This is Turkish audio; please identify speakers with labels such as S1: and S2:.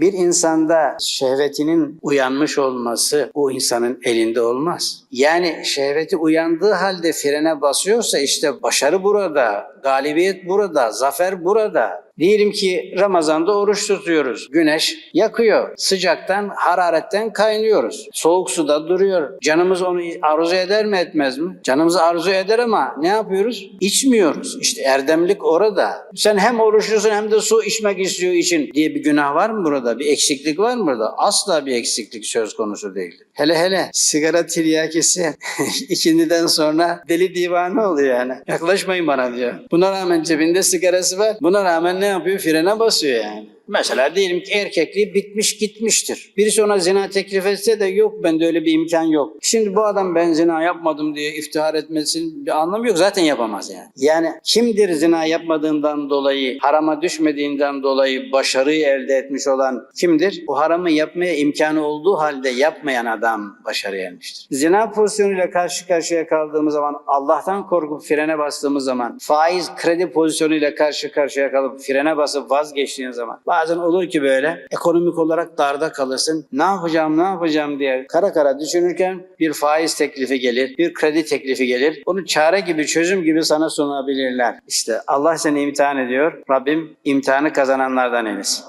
S1: Bir insanda şehvetinin uyanmış olması o insanın elinde olmaz. Yani şehveti uyandığı halde frene basıyorsa işte başarı burada, galibiyet burada, zafer burada. Diyelim ki Ramazan'da oruç tutuyoruz. Güneş yakıyor. Sıcaktan, hararetten kaynıyoruz. Soğuk suda duruyor. Canımız onu arzu eder mi etmez mi? Canımız arzu eder ama ne yapıyoruz? İçmiyoruz. İşte erdemlik orada. Sen hem oruçlusun hem de su içmek istiyor için diye bir günah var mı burada? Bir eksiklik var mı burada? Asla bir eksiklik söz konusu değildir. Hele hele sigara tiryakisi ikindiden sonra deli divane oluyor yani. Yaklaşmayın bana diyor. Buna rağmen cebinde sigarası var. Buna rağmen ne yapıyor? Frene basıyor yani. Mesela diyelim ki erkekliği bitmiş gitmiştir. Birisi ona zina teklif etse de yok bende öyle bir imkan yok. Şimdi bu adam ben zina yapmadım diye iftihar etmesinin bir anlamı yok. Zaten yapamaz yani. Yani kimdir zina yapmadığından dolayı, harama düşmediğinden dolayı başarıyı elde etmiş olan kimdir? Bu haramı yapmaya imkanı olduğu halde yapmayan adam başarıya ermiştir. Zina pozisyonuyla karşı karşıya kaldığımız zaman, Allah'tan korkup frene bastığımız zaman, faiz kredi pozisyonuyla karşı karşıya kalıp frene basıp vazgeçtiğin zaman, bazen olur ki böyle ekonomik olarak darda kalırsın. Ne yapacağım, ne yapacağım diye kara kara düşünürken bir faiz teklifi gelir, bir kredi teklifi gelir. Onu çare gibi, çözüm gibi sana sunabilirler. İşte Allah seni imtihan ediyor. Rabbim imtihanı kazananlardan eylesin.